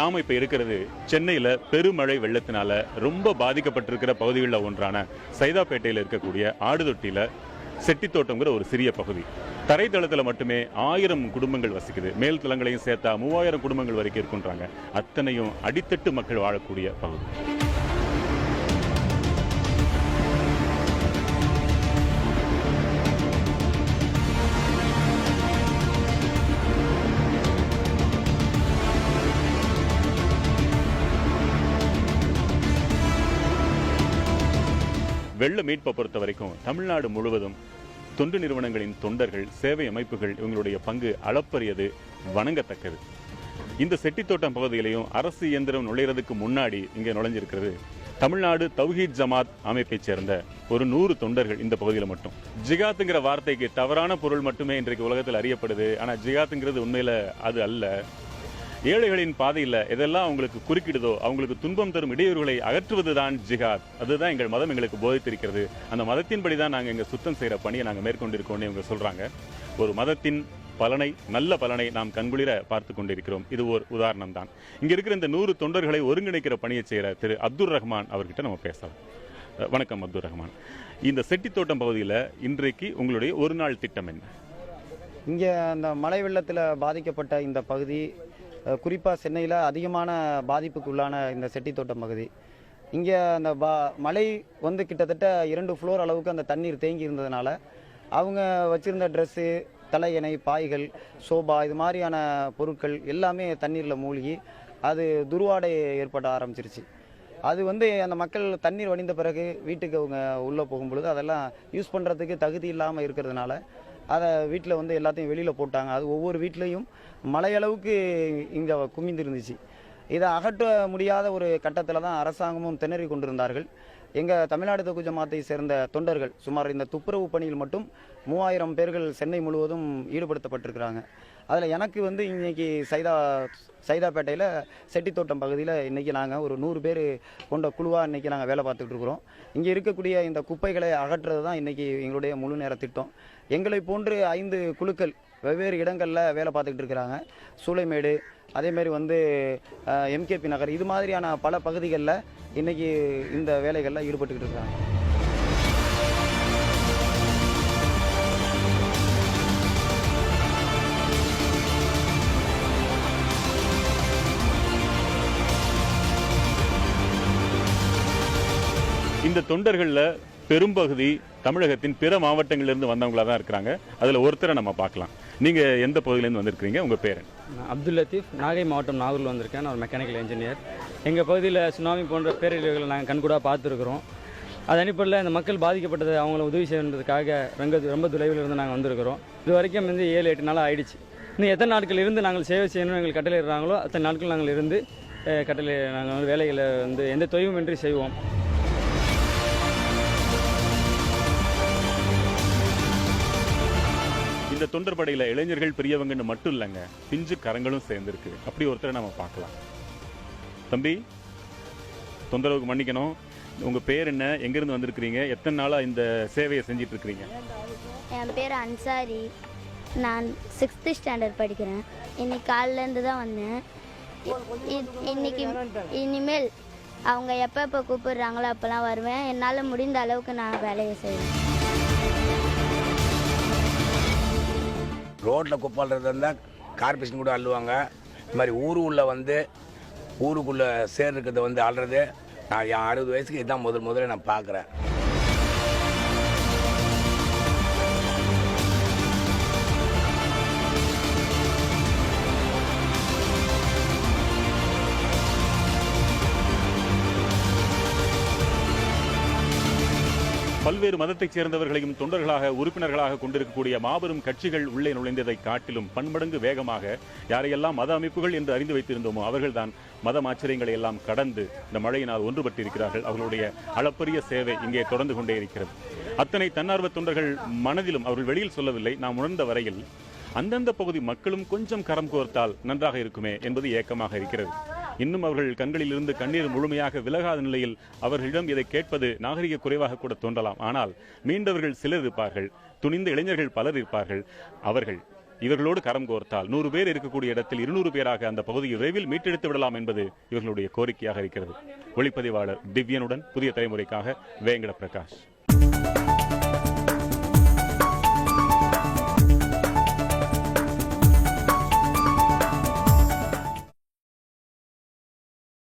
நாம இப்ப இருக்கிறது சென்னையில பெருமழை வெள்ளத்தினால ரொம்ப பாதிக்கப்பட்டிருக்கிற பகுதிகளில் ஒன்றான சைதாப்பேட்டையில் இருக்கக்கூடிய ஆடுதொட்டியில் செட்டித்தோட்டம்ங்கிற ஒரு சிறிய பகுதி. தரைத்தளத்தில் மட்டுமே ஆயிரம் குடும்பங்கள் வசிக்குது. மேல் தளங்களையும் சேர்த்தா மூவாயிரம் குடும்பங்கள் வரைக்கும் இருக்குன்றாங்க. அத்தனையும் அடித்தட்டு மக்கள் வாழக்கூடிய பகுதி. வெள்ள மீட்பை பொறுத்த வரைக்கும் தமிழ்நாடு முழுவதும் தொண்டு நிறுவனங்களின் தொண்டர்கள் சேவை அமைப்புகள் இவங்களுடைய பங்கு அளப்பரியது வணங்கத்தக்கது. இந்த செட்டித்தோட்டம் பகுதியிலையும் அரசு இயந்திரம் நுழையிறதுக்கு முன்னாடி இங்கே நுழைஞ்சிருக்கிறது. தமிழ்நாடு தௌஹீத் ஜமாத் அமைப்பைச் சேர்ந்த ஒரு நூறு தொண்டர்கள் இந்த பகுதியில் மட்டும். ஜிகாத்துங்கிற வார்த்தைக்கு தவறான பொருள் மட்டுமே இன்றைக்கு உலகத்தில் அறியப்படுது. ஆனால் ஜிகாத்துங்கிறது உண்மையில அது அல்ல. ஏழைகளின் பாதையில் எதெல்லாம் அவங்களுக்கு குறுக்கிடுதோ அவங்களுக்கு துன்பம் தரும் இடையூறுகளை அகற்றுவது தான் ஜிஹாத். அதுதான் எங்கள் மதம் எங்களுக்கு போதித்திருக்கிறது. அந்த மதத்தின்படி தான் நாங்கள் இங்கே சுத்தம் செய்கிற பணியை நாங்கள் மேற்கொண்டிருக்கோம்னு இவங்க சொல்கிறாங்க ஒரு மதத்தின் பலனை நல்ல பலனை நாம் கண்குளிர பார்த்து கொண்டிருக்கிறோம். இது ஒரு உதாரணம் தான் இங்கே இருக்கிற இந்த நூறு தொண்டர்களை ஒருங்கிணைக்கிற பணியை செய்கிற திரு அப்துல் ரஹ்மான் அவர்கிட்ட நம்ம பேசலாம். வணக்கம் அப்துல் ரஹ்மான். இந்த செட்டித்தோட்டம் பகுதியில் இன்றைக்கு உங்களுடைய ஒரு நாள் திட்டம் என்ன? இங்கே அந்த மழை வெள்ளத்தில் பாதிக்கப்பட்ட இந்த பகுதி குறிப்பாக சென்னையில் அதிகமான பாதிப்புக்கு உள்ளான இந்த செட்டித்தோட்டம் பகுதி. இங்கே அந்த பா மழை வந்து கிட்டத்தட்ட இரண்டு ஃப்ளோர் அளவுக்கு அந்த தண்ணீர் தேங்கி இருந்ததுனால அவங்க வச்சுருந்த ட்ரெஸ்ஸு தலையணை பாய்கள் சோபா இது மாதிரியான பொருட்கள் எல்லாமே தண்ணீரில் மூழ்கி அது துர்வாடை ஏற்பட ஆரம்பிச்சிருச்சு. அது வந்து அந்த மக்கள் தண்ணீர் வடிந்த பிறகு வீட்டுக்கு அவங்க உள்ளே போகும்பொழுது அதெல்லாம் யூஸ் பண்ணுறதுக்கு தகுதி இல்லாமல் இருக்கிறதுனால அதை வீட்டில் வந்து எல்லாத்தையும் வெளியில் போட்டாங்க. அது ஒவ்வொரு வீட்லேயும் மலையளவுக்கு இங்கே குமிந்திருந்துச்சு. இதை அகற்ற முடியாத ஒரு கட்டத்தில் தான் அரசாங்கமும் திணறி கொண்டிருந்தார்கள். எங்கள் தமிழ்நாடு தொகு ஜமாத்தை சேர்ந்த தொண்டர்கள் சுமார் இந்த துப்புரவு பணியில் மட்டும் மூவாயிரம் பேர்கள் சென்னை முழுவதும் ஈடுபடுத்தப்பட்டிருக்கிறாங்க. அதில் எனக்கு வந்து இன்றைக்கி சைதா சைதாப்பேட்டையில் செட்டித்தோட்டம் பகுதியில் இன்றைக்கி நாங்கள் ஒரு நூறு பேர் கொண்ட குழுவாக இன்றைக்கி நாங்கள் வேலை பார்த்துட்டு இருக்கிறோம். இங்கே இருக்கக்கூடிய இந்த குப்பைகளை அகற்றுறது தான் இன்றைக்கி எங்களுடைய முழு நேர திட்டம். எங்களை போன்று ஐந்து குழுக்கள் வெவ்வேறு இடங்களில் வேலை பார்த்துக்கிட்டு இருக்கிறாங்க. சூளைமேடு அதேமாரி வந்து எம்கேபி நகர் இது மாதிரியான பல பகுதிகளில் இன்றைக்கி இந்த வேலைகளில் ஈடுபட்டுக்கிட்டு இருக்கிறாங்க. இந்த தொண்டர்களில் பெரும்பகுதி தமிழகத்தின் பிற மாவட்டங்களிலிருந்து வந்தவங்களா தான் இருக்கிறாங்க. அதில் ஒருத்தரை நம்ம பார்க்கலாம். நீங்கள் எந்த பகுதியிலேருந்து வந்திருக்கிறீங்க? உங்கள் பேர்? நான் அப்துல் லத்தீஃப் நாகை மாவட்டம் நாகூரில் வந்திருக்கேன். நான் ஒரு மெக்கானிக்கல் இன்ஜினியர் எங்கள் பகுதியில் சுனாமி போன்ற பேரழிவுகளை நாங்கள் கண்கூடாக பார்த்துருக்குறோம். அது அடிப்படையில் இந்த மக்கள் பாதிக்கப்பட்டது அவங்கள உதவி செய்யறதுக்காக ரொம்ப ரொம்ப தொலைவில் இருந்து நாங்கள் வந்திருக்கிறோம். இது வரைக்கும் வந்து ஏழு எட்டு நாள் ஆயிடுச்சு. இன்னும் எத்தனை நாட்கள் இருந்து நாங்கள் சேவை செய்யணும் எங்களுக்கு கட்டளையிடுறாங்களோ அத்தனை நாட்கள் நாங்கள் இருந்து கட்டளை நாங்கள் வந்து வேலைகளை வந்து எந்த தொய்வுமின்றி செய்வோம். இந்த தொண்டர் இளைஞர்கள் பெரியவங்கன்னு மட்டும் இல்லைங்க. பிஞ்சு கரங்களும் சேர்ந்துருக்கு. அப்படி ஒருத்தரை நம்ம பார்க்கலாம். தம்பி தொந்தரவுக்கு மன்னிக்கணும். உங்கள் பேர் என்ன? எங்கேருந்து வந்திருக்கிறீங்க? எத்தனை நாளாக இந்த சேவையை செஞ்சிட்டு இருக்கிறீங்க என் பேர் அன்சாரி. நான் சிக்ஸ்த்து ஸ்டாண்டர்ட் படிக்கிறேன். இன்னைக்கு காலிலேருந்து தான் வந்தேன். இன்னைக்கு இனிமேல் அவங்க எப்போ எப்போ கூப்பிடுறாங்களோ அப்போல்லாம் வருவேன். என்னால் முடிந்த அளவுக்கு நான் வேலையை செய்வேன். ரோட்டில் குப்பாடுறது இருந்தால் கார்பரேஷன் கூட அள்ளுவாங்க. இது மாதிரி ஊர் உள்ள வந்து ஊருக்குள்ளே சேர் இருக்கிறத வந்து அள்ளுறது நான் என் அறுபது வயசுக்கு இதான் முதல் முதல்ல நான் பார்க்குறேன் பல்வேறு மதத்தைச் சேர்ந்தவர்களையும் தொண்டர்களாக உறுப்பினர்களாக கொண்டிருக்கக்கூடிய மாபெரும் கட்சிகள் உள்ளே நுழைந்ததை காட்டிலும் பன்மடங்கு வேகமாக யாரையெல்லாம் மத அமைப்புகள் என்று அறிந்து வைத்திருந்தோமோ அவர்கள்தான் மத ஆச்சரியங்களை எல்லாம் கடந்து இந்த மழையினால் ஒன்றுபட்டிருக்கிறார்கள். அவர்களுடைய அளப்பரிய சேவை இங்கே தொடர்ந்து கொண்டே இருக்கிறது. அத்தனை தன்னார்வ தொண்டர்கள் மனதிலும் அவர்கள் வெளியில் சொல்லவில்லை. நாம் உணர்ந்த வரையில் அந்தந்த பகுதி மக்களும் கொஞ்சம் கரம் கோர்த்தால் நன்றாக இருக்குமே என்பது ஏக்கமாக இருக்கிறது. இன்னும் அவர்கள் கண்களிலிருந்து கண்ணீர் முழுமையாக விலகாத நிலையில் அவர்களிடம் இதை கேட்பது நாகரிக குறைவாக கூட தோன்றலாம். ஆனால் மீண்டவர்கள் சிலர் இருப்பார்கள் துணிந்த இளைஞர்கள் பலர் இருப்பார்கள். அவர்கள் இவர்களோடு கரம் கோர்த்தால் நூறு பேர் இருக்கக்கூடிய இடத்தில் இருநூறு பேராக அந்த பகுதியை விரைவில் மீட்டெடுத்து விடலாம் என்பது இவர்களுடைய கோரிக்கையாக இருக்கிறது. ஒளிப்பதிவாளர் திவ்யனுடன் புதிய தலைமுறைக்காக வேங்கட பிரகாஷ்.